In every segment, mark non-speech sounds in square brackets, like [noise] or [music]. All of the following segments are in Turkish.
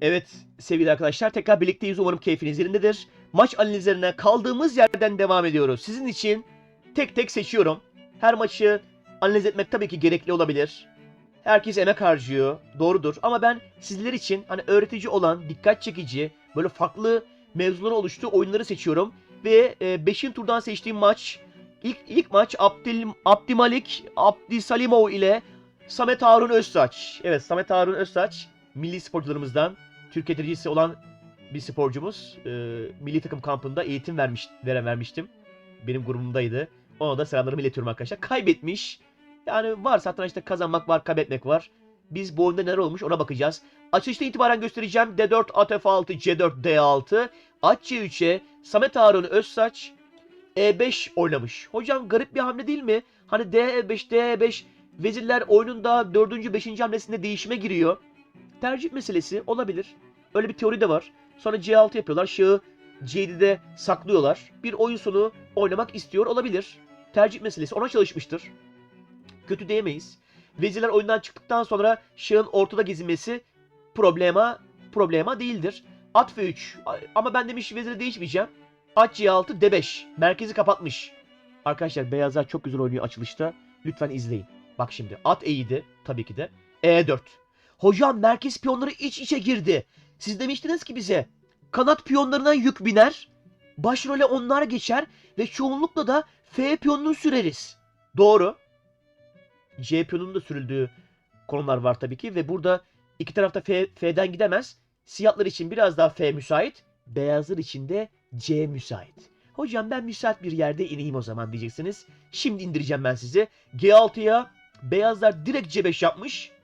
Evet sevgili arkadaşlar tekrar birlikteyiz. Umarım keyfiniz yerindedir. Maç analizlerine kaldığımız yerden devam ediyoruz. Sizin için tek tek seçiyorum. Her maçı analiz etmek tabii ki gerekli olabilir. Herkes emek harcıyor. Doğrudur. Ama ben sizler için hani öğretici olan, dikkat çekici, böyle farklı mevzuları oluştuğu oyunları seçiyorum. Ve 5. turdan seçtiğim maç ilk ilk maç Abdil, Abdimalik Abdisalimov ile Samet Harun Özsaç. Evet Samet Harun Özsaç milli sporcularımızdan Türkiye derecesi olan bir sporcumuz. Ee, milli takım kampında eğitim vermiş, veren vermiştim. Benim grubumdaydı. Ona da selamlarımı iletiyorum arkadaşlar. Kaybetmiş. Yani var satrançta kazanmak var, kaybetmek var. Biz bu oyunda neler olmuş ona bakacağız. Açılışta itibaren göstereceğim. D4, at F6, C4, D6. At C3'e Samet Harun Özsaç E5 oynamış. Hocam garip bir hamle değil mi? Hani D5, D5 vezirler oyununda 4. 5. hamlesinde değişime giriyor. Tercih meselesi olabilir. Öyle bir teori de var. Sonra C6 yapıyorlar. Şahı C7'de saklıyorlar. Bir oyun sonu oynamak istiyor olabilir. Tercih meselesi ona çalışmıştır. Kötü diyemeyiz. Vezirler oyundan çıktıktan sonra şahın ortada gezinmesi problema problema değildir. At F3. Ama ben demiş veziri değişmeyeceğim. At C6 D5. Merkezi kapatmış. Arkadaşlar beyazlar çok güzel oynuyor açılışta. Lütfen izleyin. Bak şimdi at E7 tabii ki de. E4. Hocam merkez piyonları iç içe girdi. Siz demiştiniz ki bize kanat piyonlarına yük biner, başrole onlar geçer ve çoğunlukla da F piyonunu süreriz. Doğru. C piyonunun da sürüldüğü konular var tabii ki ve burada iki tarafta F, F'den gidemez. Siyahlar için biraz daha F müsait, beyazlar için de C müsait. Hocam ben müsait bir yerde ineyim o zaman diyeceksiniz. Şimdi indireceğim ben sizi. G6'ya beyazlar direkt C5 yapmış.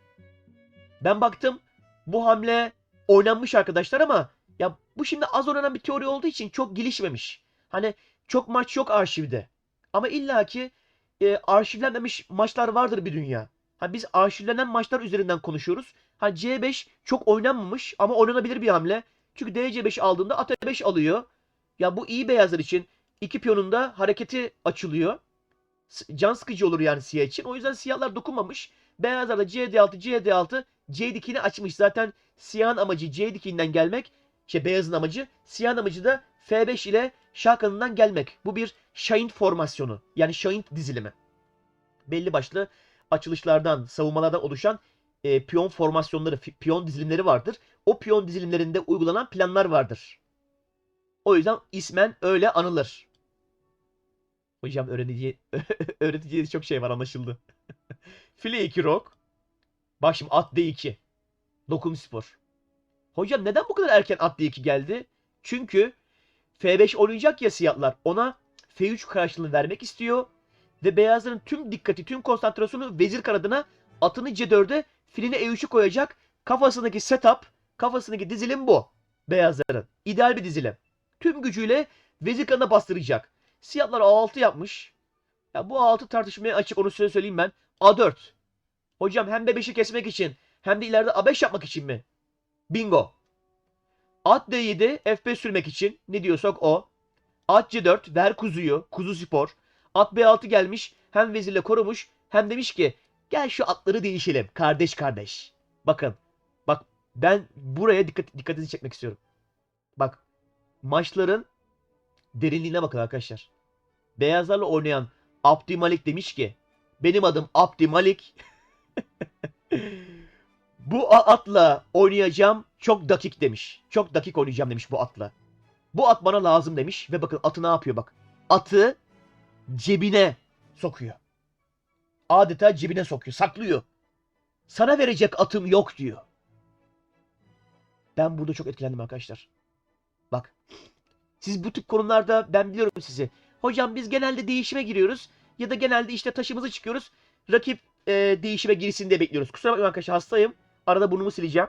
Ben baktım bu hamle oynanmış arkadaşlar ama ya bu şimdi az oynanan bir teori olduğu için çok gelişmemiş. Hani çok maç yok arşivde. Ama illaki e, arşivlenmemiş maçlar vardır bir dünya. Ha biz arşivlenen maçlar üzerinden konuşuyoruz. Ha C5 çok oynanmamış ama oynanabilir bir hamle. Çünkü DC5 aldığında at 5 alıyor. Ya bu iyi beyazlar için. iki piyonunda hareketi açılıyor. Can sıkıcı olur yani siyah için. O yüzden siyahlar dokunmamış. Beyazlar da CD6, CD6 C dikini açmış. Zaten siyahın amacı C dikinden gelmek. Şey beyazın amacı. Siyahın amacı da F5 ile şah kanadından gelmek. Bu bir Şahin formasyonu. Yani Şahin dizilimi. Belli başlı açılışlardan, savunmalardan oluşan e, piyon formasyonları, piyon dizilimleri vardır. O piyon dizilimlerinde uygulanan planlar vardır. O yüzden ismen öyle anılır. Hocam öğretici, [laughs] öğreticiye çok şey var anlaşıldı. File 2 rok. Bak şimdi at D2. Lokum spor. Hocam neden bu kadar erken at D2 geldi? Çünkü F5 oynayacak ya siyahlar. Ona F3 karşılığını vermek istiyor. Ve beyazların tüm dikkati, tüm konsantrasyonu vezir kanadına atını C4'e filine E3'ü koyacak. Kafasındaki setup, kafasındaki dizilim bu. Beyazların. İdeal bir dizilim. Tüm gücüyle vezir kanadına bastıracak. Siyahlar A6 yapmış. Ya bu A6 tartışmaya açık onu size söyleyeyim ben. A4. Hocam hem B5'i kesmek için hem de ileride A5 yapmak için mi? Bingo. At D7 F5 sürmek için ne diyorsak o. At C4 ver kuzuyu. Kuzu spor. At B6 gelmiş. Hem vezirle korumuş hem demiş ki gel şu atları değişelim. Kardeş kardeş. Bakın. Bak ben buraya dikkat, dikkatinizi çekmek istiyorum. Bak maçların derinliğine bakın arkadaşlar. Beyazlarla oynayan Abdi Malik demiş ki benim adım Abdi Malik. [laughs] [laughs] bu atla oynayacağım çok dakik demiş. Çok dakik oynayacağım demiş bu atla. Bu at bana lazım demiş ve bakın atı ne yapıyor bak. Atı cebine sokuyor. Adeta cebine sokuyor, saklıyor. Sana verecek atım yok diyor. Ben burada çok etkilendim arkadaşlar. Bak. Siz bu tip konularda ben biliyorum sizi. Hocam biz genelde değişime giriyoruz. Ya da genelde işte taşımızı çıkıyoruz. Rakip e, değişime girsin diye bekliyoruz. Kusura bakmayın arkadaşlar hastayım. Arada burnumu sileceğim.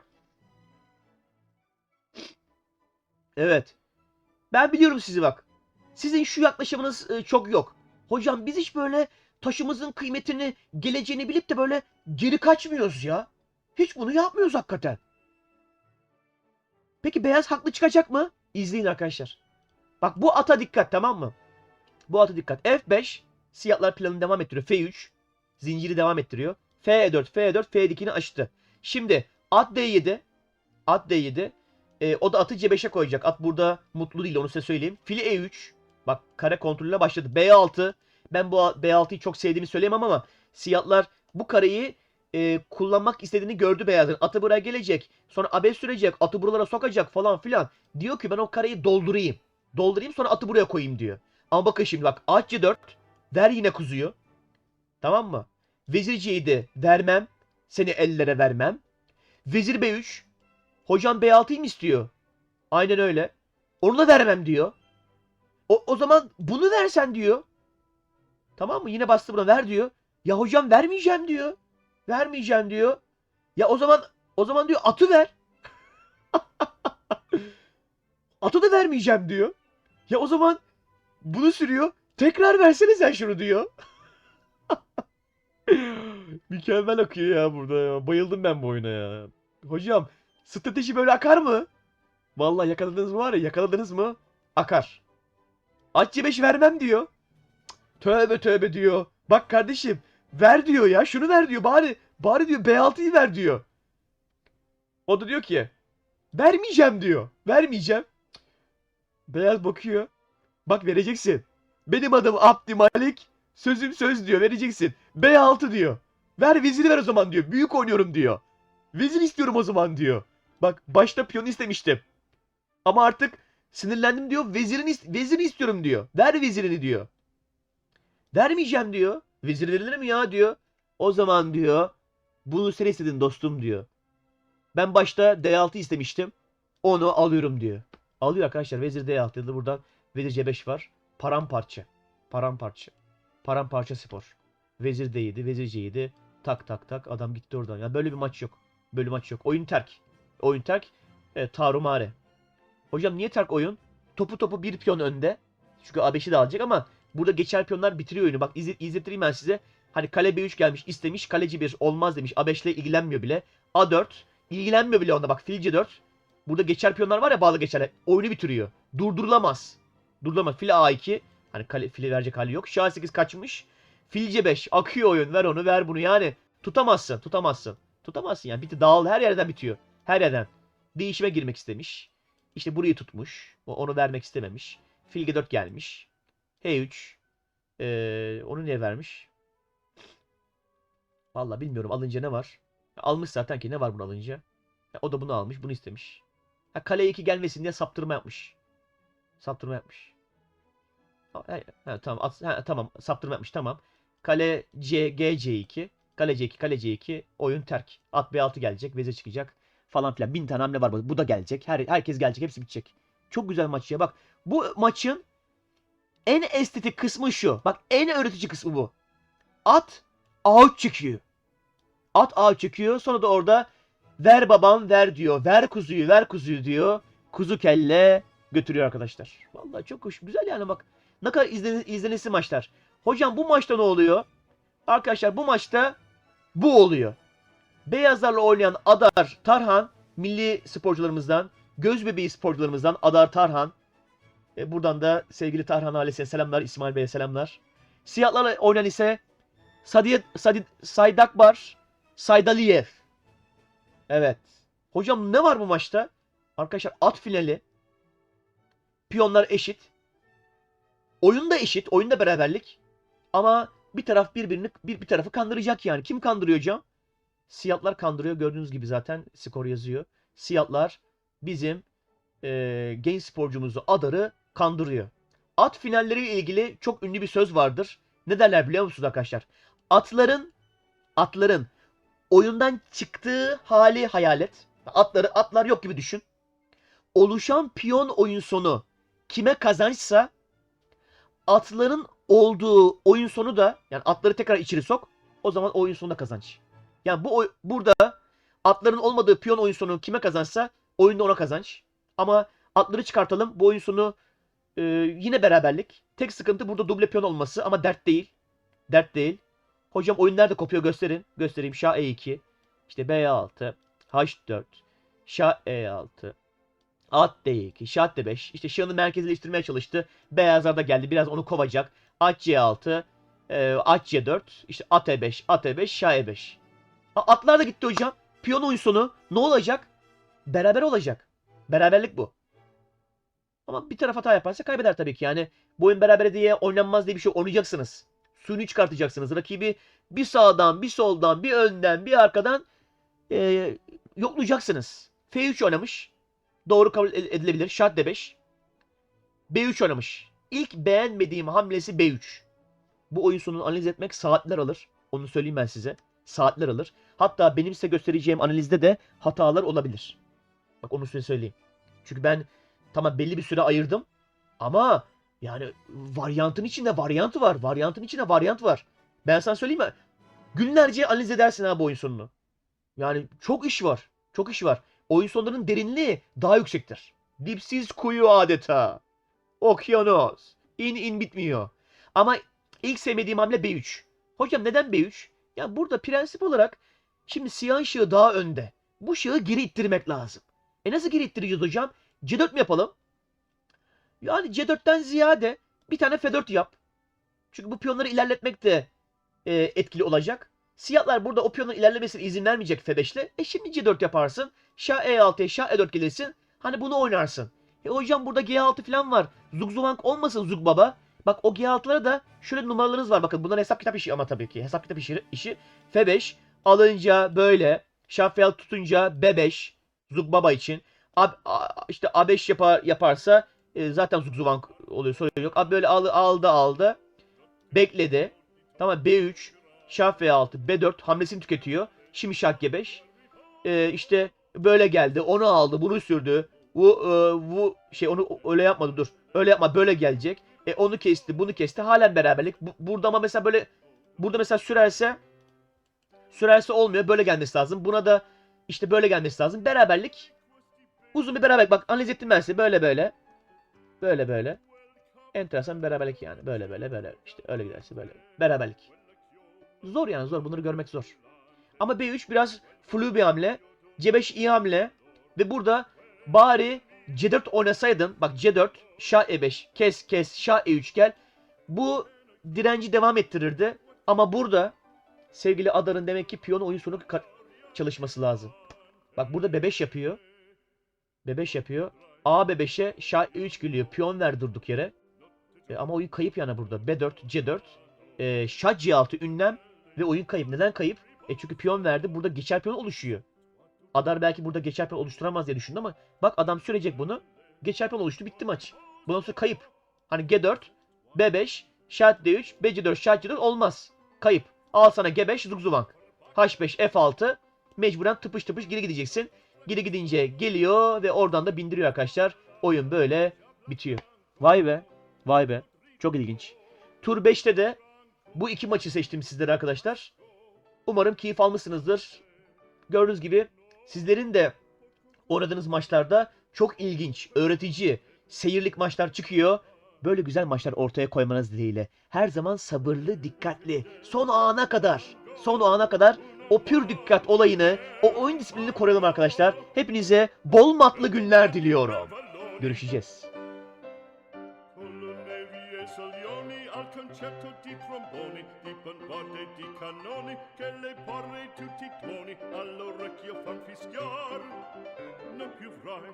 Evet. Ben biliyorum sizi bak. Sizin şu yaklaşımınız e, çok yok. Hocam biz hiç böyle taşımızın kıymetini, geleceğini bilip de böyle geri kaçmıyoruz ya. Hiç bunu yapmıyoruz hakikaten. Peki beyaz haklı çıkacak mı? İzleyin arkadaşlar. Bak bu ata dikkat tamam mı? Bu ata dikkat. F5 siyahlar planını devam ettiriyor. F3 zinciri devam ettiriyor. F4, F4, F dikini açtı. Şimdi at D7 At D7. E, o da atı C5'e koyacak. At burada mutlu değil onu size söyleyeyim. Fili E3. Bak kare kontrolüne başladı. B6. Ben bu B6'yı çok sevdiğimi söyleyemem ama siyahlar bu kareyi e, kullanmak istediğini gördü beyazın. Atı buraya gelecek. Sonra abe sürecek. Atı buralara sokacak falan filan. Diyor ki ben o kareyi doldurayım. Doldurayım sonra atı buraya koyayım diyor. Ama bakın şimdi bak. At C4. Ver yine kuzuyu. Tamam mı? Vezir C7 vermem. Seni ellere vermem. Vezir B3. Hocam B6'yı mı istiyor? Aynen öyle. Onu da vermem diyor. O, o zaman bunu versen diyor. Tamam mı? Yine bastı buna ver diyor. Ya hocam vermeyeceğim diyor. Vermeyeceğim diyor. Ya o zaman o zaman diyor atı ver. [laughs] atı da vermeyeceğim diyor. Ya o zaman bunu sürüyor. Tekrar versene sen şunu diyor. [laughs] Mükemmel akıyor ya burada ya. Bayıldım ben bu oyuna ya. Hocam strateji böyle akar mı? Vallahi yakaladınız mı var ya yakaladınız mı? Akar. At C5 vermem diyor. Tövbe tövbe diyor. Bak kardeşim ver diyor ya şunu ver diyor bari bari diyor B6'yı ver diyor. O da diyor ki vermeyeceğim diyor. Vermeyeceğim. Beyaz bakıyor. Bak vereceksin. Benim adım Abdi Malik. Sözüm söz diyor vereceksin. B6 diyor. Ver veziri ver o zaman diyor. Büyük oynuyorum diyor. Vezir istiyorum o zaman diyor. Bak başta piyon istemiştim. Ama artık sinirlendim diyor. Vezirini, ist- veziri istiyorum diyor. Ver vezirini diyor. Vermeyeceğim diyor. Vezir verilir mi ya diyor. O zaman diyor. Bunu sen istedin dostum diyor. Ben başta D6 istemiştim. Onu alıyorum diyor. Alıyor arkadaşlar. Vezir D6 ya da buradan Vezir C5 var. Paramparça. Paramparça. Paramparça spor. Vezir D7, Vezir C7. Tak tak tak adam gitti oradan. Ya böyle bir maç yok. Böyle bir maç yok. Oyun terk. Oyun terk. E, tarumare. Hocam niye terk oyun? Topu topu bir piyon önde. Çünkü A5'i de alacak ama burada geçer piyonlar bitiriyor oyunu. Bak izle, izlettireyim ben size. Hani kale B3 gelmiş istemiş. Kaleci 1 olmaz demiş. A5 ile ilgilenmiyor bile. A4 ilgilenmiyor bile onda. Bak fil C4. Burada geçer piyonlar var ya bağlı geçerler. Oyunu bitiriyor. Durdurulamaz. Durdurulamaz. Fil A2. Hani kale, fili verecek hali yok. Şah 8 kaçmış. Fil C5. Akıyor oyun. Ver onu ver bunu. Yani tutamazsın. Tutamazsın. Tutamazsın yani. Bitti dağıl. Her yerden bitiyor. Her yerden. Değişime girmek istemiş. İşte burayı tutmuş. Onu vermek istememiş. Fil G4 gelmiş. H3. Ee, onu niye vermiş? Vallahi bilmiyorum. Alınca ne var? Almış zaten ki ne var bunu alınca? Ya o da bunu almış. Bunu istemiş. Ha, kale 2 gelmesin diye saptırma yapmış. Saptırma yapmış. Ha, ha, tamam. At, ha, tamam. Saptırma yapmış. Tamam. Kale C, G, C2. Kale C2, kale C2. Oyun terk. At B6 gelecek. Vezir çıkacak. Falan filan. Bin tane hamle var. burada. Bu da gelecek. Her, herkes gelecek. Hepsi bitecek. Çok güzel maç ya. Bak bu maçın en estetik kısmı şu. Bak en öğretici kısmı bu. At out çekiyor. At out çekiyor. Sonra da orada ver babam ver diyor. Ver kuzuyu ver kuzuyu diyor. Kuzu kelle götürüyor arkadaşlar. Vallahi çok hoş. Güzel yani bak. Ne kadar izlen, izlenesi maçlar. Hocam bu maçta ne oluyor? Arkadaşlar bu maçta bu oluyor. Beyazlarla oynayan Adar Tarhan milli sporcularımızdan, göz bebeği sporcularımızdan Adar Tarhan. E, buradan da sevgili Tarhan ailesine selamlar, İsmail Bey'e selamlar. Siyahlarla oynayan ise Sadiyet, Sadid, Saydakbar, Saydaliyev. Evet. Hocam ne var bu maçta? Arkadaşlar at finali. Piyonlar eşit. Oyun da eşit. Oyunda beraberlik. Ama bir taraf birbirini bir, bir tarafı kandıracak yani. Kim kandırıyor hocam? Siyahlar kandırıyor. Gördüğünüz gibi zaten skor yazıyor. Siyahlar bizim e, genç sporcumuzu Adar'ı kandırıyor. At finalleriyle ilgili çok ünlü bir söz vardır. Ne derler biliyor musunuz arkadaşlar? Atların atların oyundan çıktığı hali hayal et. Atları atlar yok gibi düşün. Oluşan piyon oyun sonu kime kazançsa atların olduğu oyun sonu da yani atları tekrar içeri sok. O zaman oyun sonunda kazanç. Yani bu oy- burada atların olmadığı piyon oyun sonu kime kazançsa oyunda ona kazanç. Ama atları çıkartalım. Bu oyun sonu e, yine beraberlik. Tek sıkıntı burada duble piyon olması ama dert değil. Dert değil. Hocam oyun nerede kopuyor gösterin. Göstereyim. Şah E2. İşte B6. H4. Şah E6. At D2. Şah D5. İşte şahını merkezleştirmeye çalıştı. Beyazlar da geldi. Biraz onu kovacak. At C6. E, at C4. İşte at E5. At E5. Şah E5. A- Atlar da gitti hocam. Piyon oyun sonu. Ne olacak? beraber olacak. Beraberlik bu. Ama bir taraf hata yaparsa kaybeder tabii ki. Yani bu oyun berabere diye oynanmaz diye bir şey oynayacaksınız. Suyunu çıkartacaksınız. Rakibi bir sağdan, bir soldan, bir önden, bir arkadan e, yoklayacaksınız. F3 oynamış. Doğru kabul ed- edilebilir. Şart D5. B3 oynamış. İlk beğenmediğim hamlesi B3. Bu oyun sonunu analiz etmek saatler alır. Onu söyleyeyim ben size. Saatler alır. Hatta benim size göstereceğim analizde de hatalar olabilir. Bak onu size söyleyeyim. Çünkü ben tamam belli bir süre ayırdım. Ama yani varyantın içinde varyant var. Varyantın içinde varyant var. Ben sana söyleyeyim mi? Günlerce analiz edersin ha bu oyun sonunu. Yani çok iş var. Çok iş var. Oyun sonlarının derinliği daha yüksektir. Dipsiz kuyu adeta. Okyanus. İn in bitmiyor. Ama ilk sevmediğim hamle B3. Hocam neden B3? Ya burada prensip olarak şimdi siyah ışığı daha önde. Bu ışığı geri ittirmek lazım. E nasıl geri ittireceğiz hocam? C4 mi yapalım? Yani C4'ten ziyade bir tane F4 yap. Çünkü bu piyonları ilerletmek de e, etkili olacak. Siyahlar burada o piyonun ilerlemesine izin vermeyecek F5'le. E şimdi C4 yaparsın. Şah E6'ya Şah E4 gelirsin. Hani bunu oynarsın. E hocam burada G6 falan var. Zugzwang olmasın Zug Baba. Bak o G6'lara da şöyle numaralarınız var. Bakın bunlar hesap kitap işi ama tabii ki. Hesap kitap işi. işi. F5 alınca böyle. Şah F6 tutunca B5. Zug Baba için. A, a- işte A5 yapar, yaparsa e, zaten Zugzwang oluyor. Sorun yok. Abi böyle aldı aldı aldı. Bekledi. Tamam B3. Şah F6. B4 hamlesini tüketiyor. Şimdi Şah G5. E, işte böyle geldi. Onu aldı. Bunu sürdü. Bu, e, bu şey onu öyle yapmadı dur. Öyle yapma böyle gelecek. E, onu kesti bunu kesti. Halen beraberlik. Bu- burada ama mesela böyle burada mesela sürerse sürerse olmuyor. Böyle gelmesi lazım. Buna da işte böyle gelmesi lazım. Beraberlik. Uzun bir beraberlik. Bak analiz ettim ben size. Böyle böyle. Böyle böyle. Enteresan beraberlik yani. Böyle böyle böyle. İşte öyle giderse böyle. Beraberlik. Zor yani zor. Bunları görmek zor. Ama B3 biraz flu bir hamle. C5 iyi hamle. Ve burada bari C4 oynasaydın. Bak C4, Şah E5, kes kes, Şah E3 gel. Bu direnci devam ettirirdi. Ama burada sevgili Adar'ın demek ki piyonu oyun sonu çalışması lazım. Bak burada B5 yapıyor. B5 yapıyor. A B5'e Şah E3 geliyor. Piyon ver durduk yere. E, ama oyun kayıp yani burada. B4, C4, e, Şah C6 ünlem ve oyun kayıp. Neden kayıp? E çünkü piyon verdi. Burada geçer piyon oluşuyor. Adar belki burada geçer piyon oluşturamaz diye düşündü ama bak adam sürecek bunu. Geçer piyon oluştu. Bitti maç. Bundan sonra kayıp. Hani G4, B5, Şah D3, BC4, Şah C4 olmaz. Kayıp. Al sana G5, Zugzwang. H5, F6. Mecburen tıpış tıpış geri gideceksin. Geri gidince geliyor ve oradan da bindiriyor arkadaşlar. Oyun böyle bitiyor. Vay be. Vay be. Çok ilginç. Tur 5'te de bu iki maçı seçtim sizlere arkadaşlar. Umarım keyif almışsınızdır. Gördüğünüz gibi sizlerin de oynadığınız maçlarda çok ilginç, öğretici, seyirlik maçlar çıkıyor. Böyle güzel maçlar ortaya koymanız dileğiyle. Her zaman sabırlı, dikkatli, son ana kadar, son ana kadar o pür dikkat olayını, o oyun disiplinini koruyalım arkadaşlar. Hepinize bol matlı günler diliyorum. Görüşeceğiz. concerto di tromboni, di bombarde, di cannoni, che le porre tutti i tuoni all'orecchio fan fischiar. Non più vrai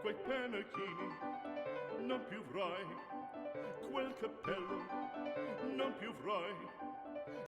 quei pennacchini, non più vrai quel cappello, non più vrai